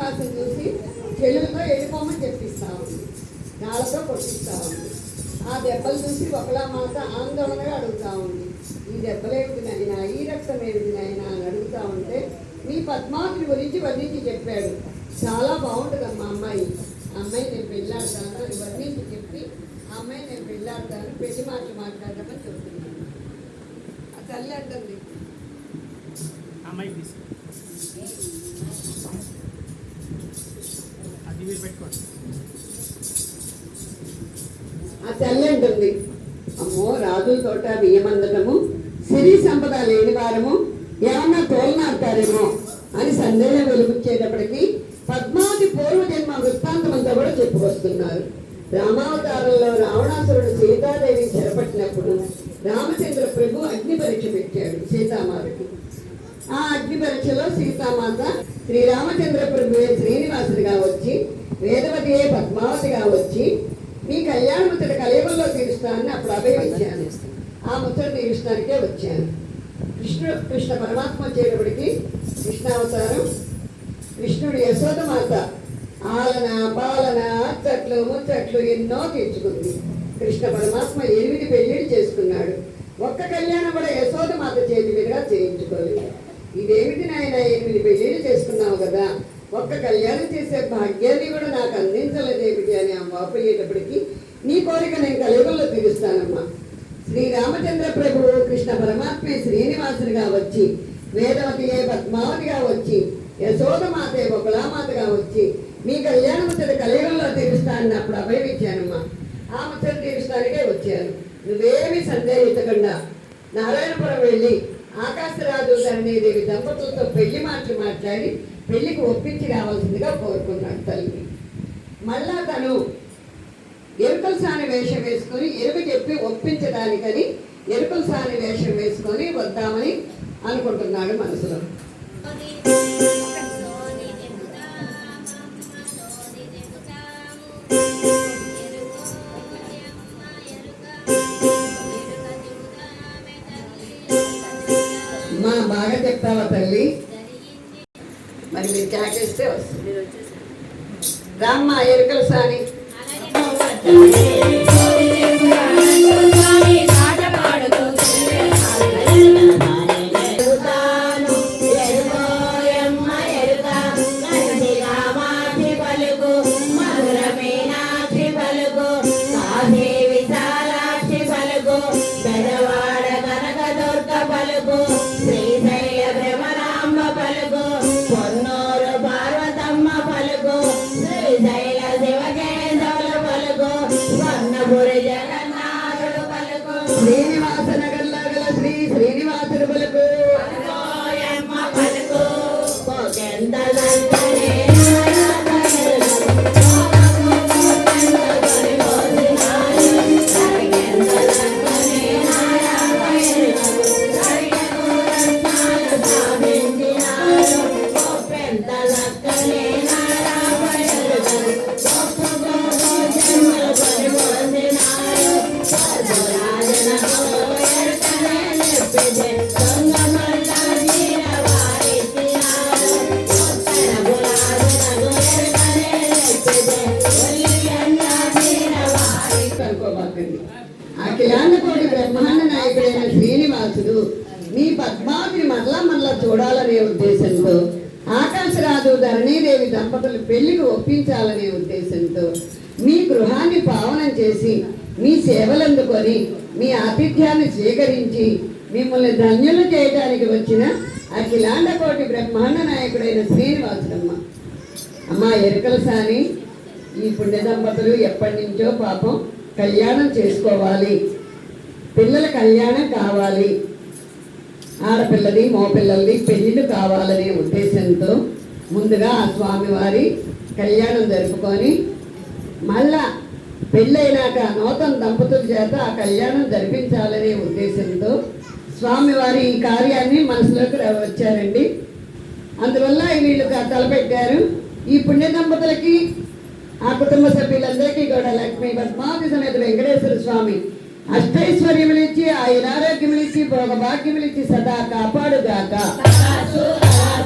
శ్రీనివాసం చూసి చెల్లెలతో వెళ్ళిపోమని చెప్పిస్తా ఉంది నాళ్ళతో కొట్టిస్తా ఉంది ఆ దెబ్బలు చూసి ఒకలా మాత ఆందోళనగా అడుగుతా ఉంది. ఈ దెబ్బలేమిటి నాయన? ఈ రక్తం ఏమిటి నాయన? అని అడుగుతా ఉంటే మీ పద్మావతిని గురించి వర్ణించి చెప్పాడు. చాలా బాగుంటుందమ్మా అమ్మాయి. అమ్మాయి నేను పెళ్ళాడతాను అని వర్ణించి చెప్పి ఆ అమ్మాయి నేను పెళ్ళాడతాను పెళ్ళి మాటలు మాట్లాడమని చెప్తున్నాను. ఆ తల్లి అంటుంది. అమ్మాయి పెట్టుకోండి ఆ తల్లి అంటుంది అమ్మో రాజుల తోట బియ్యమందటము సిరి సంపద లేని వారము ఏమన్నా తోలనాడతారేమో అని సందేహం వెలుగుచ్చేటప్పటికి పద్మావతి పూర్వజన్మ వృత్తాంతం అంతా కూడా చెప్పుకొస్తున్నారు. రామావతారంలో రావణాసురుడు సీతాదేవి చెరపట్టినప్పుడు రామచంద్ర ప్రభు అగ్ని పరీక్ష పెట్టాడు సీతామాతకి. ఆ అగ్ని పరీక్షలో సీతామాత శ్రీరామచంద్ర ప్రభు వేదవతి పద్మావతిగా వచ్చి మీ కళ్యాణ ముచ్చట కలయుగంలో తీరుస్తానని అప్పుడు అభయం ఆ ముచ్చట తీరుస్తానికే వచ్చాను. కృష్ణ కృష్ణ పరమాత్మ వచ్చేటప్పటికి కృష్ణావతారం కృష్ణుడు యశోదమాత ఆలన పాలన అచ్చట్లు ముచ్చట్లు ఎన్నో తీర్చుకుంది. కృష్ణ పరమాత్మ ఎనిమిది పెళ్ళిళ్ళు చేసుకున్నాడు. ఒక్క కళ్యాణం కూడా యశోదమాత చేతి మీదుగా చేయించుకోలేదు. ఇదేమిటి నాయన ఎనిమిది పెళ్ళిళ్ళు చేసుకున్నావు కదా? ఒక్క కళ్యాణం చేసే భాగ్యాన్ని కూడా నాకు అందించలేదేమిటి అని ఆమె వాపోయేటప్పటికి నీ కోరిక నేను కలియుగంలో తీరుస్తానమ్మా. శ్రీరామచంద్ర ప్రభువు కృష్ణ పరమాత్మే శ్రీనివాసునిగా వచ్చి వేదవతియే పద్మావతిగా వచ్చి యశోదమాతే బకులామాతగా వచ్చి మీ కళ్యాణ ముచ్చట కలియుగంలో తీరుస్తానని అప్పుడు అభయమిచ్చానమ్మా ఆ ముచ్చట తీరుస్తానికే వచ్చాను. నువ్వేమీ సందేహించకుండా నారాయణపురం వెళ్ళి ఆకాశరాజు ధరణీదేవి దంపతులతో పెళ్ళి మాటలు మాట్లాడి పెళ్ళికి ఒప్పించి రావాల్సిందిగా కోరుకున్నాడు తల్లి మళ్ళా తను ఎరుకల సాని వేషం వేసుకొని ఎరుక చెప్పి ఒప్పించడానికని ఎరుకల సాని వేషం వేసుకొని వద్దామని అనుకుంటున్నాడు మనసులో. మా బాగా చెప్తావా తల్లి? మరి మీరు చాకేస్తే వస్తుంది రామ్మ ఎరుకల సాని కిలాండకోటి బ్రహ్మాండ నాయకుడైన శ్రీనివాసుడు మీ పద్మావిని మరలా మరలా చూడాలనే ఉద్దేశంతో ఆకాశరాజు ధరణీదేవి దంపతులు పెళ్ళికి ఒప్పించాలనే ఉద్దేశంతో మీ గృహాన్ని పావనం చేసి మీ సేవలందుకొని మీ ఆతిథ్యాన్ని స్వీకరించి మిమ్మల్ని ధన్యులు చేయడానికి వచ్చిన అఖిలాండకోటి బ్రహ్మాండ నాయకుడైన శ్రీనివాసుడమ్మ. అమ్మ ఎరుకల సాని ఈ పుణ్య దంపతులు ఎప్పటి నుంచో పాపం కళ్యాణం చేసుకోవాలి. పిల్లల కళ్యాణం కావాలి. ఆడపిల్లది మోపిల్లలది పెళ్ళిళ్ళు కావాలనే ఉద్దేశంతో ముందుగా ఆ స్వామివారి కళ్యాణం జరుపుకొని మళ్ళా పెళ్ళైనాక నూతన దంపతుల చేత ఆ కళ్యాణం జరిపించాలనే ఉద్దేశంతో స్వామివారి ఈ కార్యాన్ని మనసులోకి వచ్చారండి. అందువల్ల వీళ్ళు తలపెట్టారు. ఈ పుణ్య దంపతులకి ఆ కుటుంబ సభ్యులందరికీ కూడా లక్ష్మీ పద్మావతి సమేత వెంకటేశ్వర స్వామి అష్టైశ్వర్యములిచ్చి ఆయురారోగ్యములిచ్చి భోగభాగ్యములిచ్చి సదా కాపాడుగాక.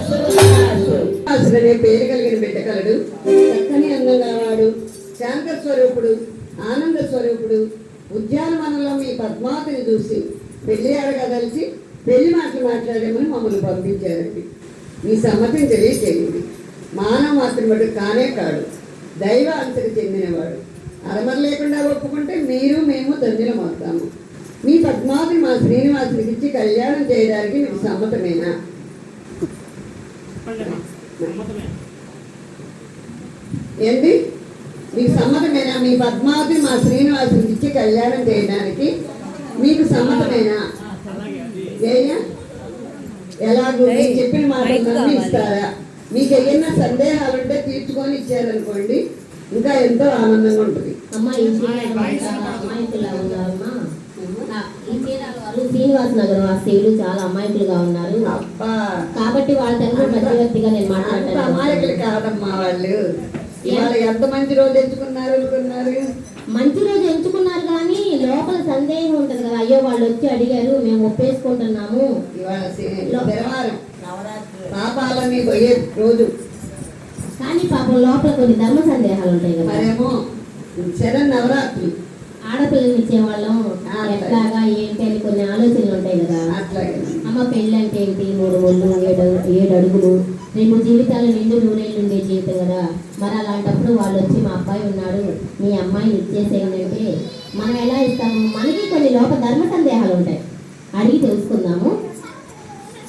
శ్రీనివాసుడు పేరు కలిగిన బిడ్డ కలడు. చక్కని అందంగా వాడు శాంత స్వరూపుడు ఆనంద స్వరూపుడు. ఉద్యానవనంలో మీ పద్మావతిని చూసి పెళ్ళి ఆడగా కలిసి పెళ్ళి మాటలు మాట్లాడేమని మమ్మల్ని పంపించారండి. మీ సమ్మతిని తెలియచేయండి. మానవ మాత్రం కానే కాడు. దైవ అంశకు చెందినవాడు. అరమర లేకుండా ఒప్పుకుంటే మీరు మేము ధన్యులం అవుతాము మీ పద్మావతిని మా శ్రీనివాసునికి ఇచ్చి కళ్యాణం చేయడానికి మీకు సమ్మతమేనా? ఏంటి? మీకు సమ్మతమేనా? మీ పద్మావతి మా శ్రీనివాసునికి ఇచ్చి కళ్యాణం చేయడానికి మీకు సమ్మతమేనా? మీరు చెప్పిన మాట ఇస్తారా? మీకు ఏమైనా సందేహాలు ఉంటే తీర్చుకొని ఇచ్చారనుకోండి ఇంకా ఎంతో ఆనందంగా ఉంటుంది. అమ్మా ఈ అమాయకులుగా ఉన్నారమ్మా. శ్రీనివాస నగర్ వాస్తవ్యులు చాలా అమాయకులుగా ఉన్నారు. కాబట్టి వాళ్ళ తరఫున మధ్యవర్తిగా నేను అంత అమాయకులు కాదమ్మా వాళ్ళు. ఇవాళ ఎంత మంచి రోజు ఎంచుకున్నారు అనుకున్నారు? మంచి రోజు ఎంచుకున్నారు కానీ లోపల సందేహం ఉంటది కదా. అయ్యో వాళ్ళు వచ్చి అడిగారు మేము ఒప్పేసుకుంటున్నాము. ఇవాళ పాపాలన్నీ పోయే రోజు. కానీ పాపం లోపల కొన్ని ధర్మ సందేహాలు ఉంటాయి కదా. మరేమో శరణ్ నవరాత్రి ఆడపిల్లని ఇచ్చేవాళ్ళం ఎట్లాగా ఏంటి అని కొన్ని ఆలోచనలు ఉంటాయి కదా అమ్మ పెళ్ళి అంటే ఏంటి? మూడు ఒళ్ళు ఏడు ఏడు అడుగులు. రెండు జీవితాలు నిండు నూరేళ్ళు ఉండే జీవితం కదా. మరి అలాంటప్పుడు వాళ్ళు వచ్చి మా అబ్బాయి ఉన్నాడు. మీ అమ్మాయిని ఇచ్చేసేయండి మనం ఎలా ఇస్తాము? మనకి కొన్ని లోప ధర్మ సందేహాలు ఉంటాయి అడిగి తెలుసుకుందాము.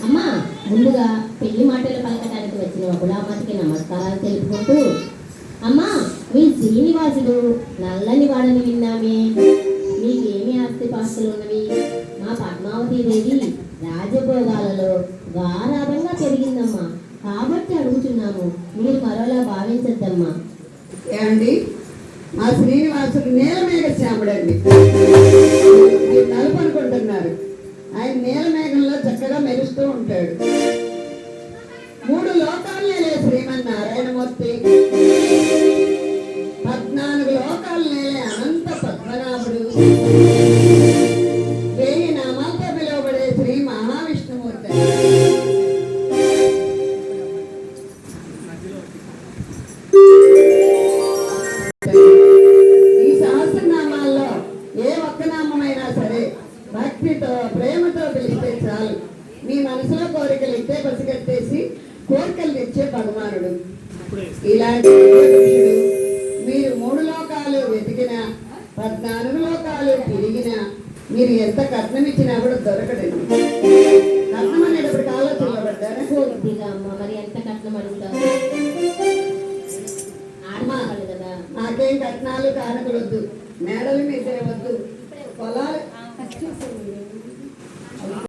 అమ్మా ముందుగా పెళ్ళి మాటలు పలకటానికి వచ్చిన గులామాతికి నమస్కారాలు తెలుపుకుంటూ అమ్మా మీ శ్రీనివాసుడు నల్లని వాడని విన్నామే. మీకేమి ఆస్తి పాస్తులు ఉన్నవి? మా పద్మావతి దేవి రాజభోగాలలో గారాభంగా పెరిగిందమ్మా. కాబట్టి అడుగుతున్నాము మీరు మరోలా భావించద్దమ్మా. ఏమండి? మా శ్రీనివాసుడు నేల మీద శ్యాముడండి. మీరు నలుపు అనుకుంటున్నారు. ఆయన నేల మేఘంలో చక్కగా మెరుస్తూ ఉంటాడు. మూడు లోకాలనే శ్రీమన్నారాయణమూర్తి మనసులో కోరికలు ఇట్టే పసిగట్టేసి కోరికలు తెచ్చే ఇప్పుడే ఇలాంటి మీరు మూడు లోకాలు వెతికిన పద్నాలుగు లోకాలు తిరిగిన మీరు ఎంత కట్నం ఇచ్చినా కూడా దొరకడండి.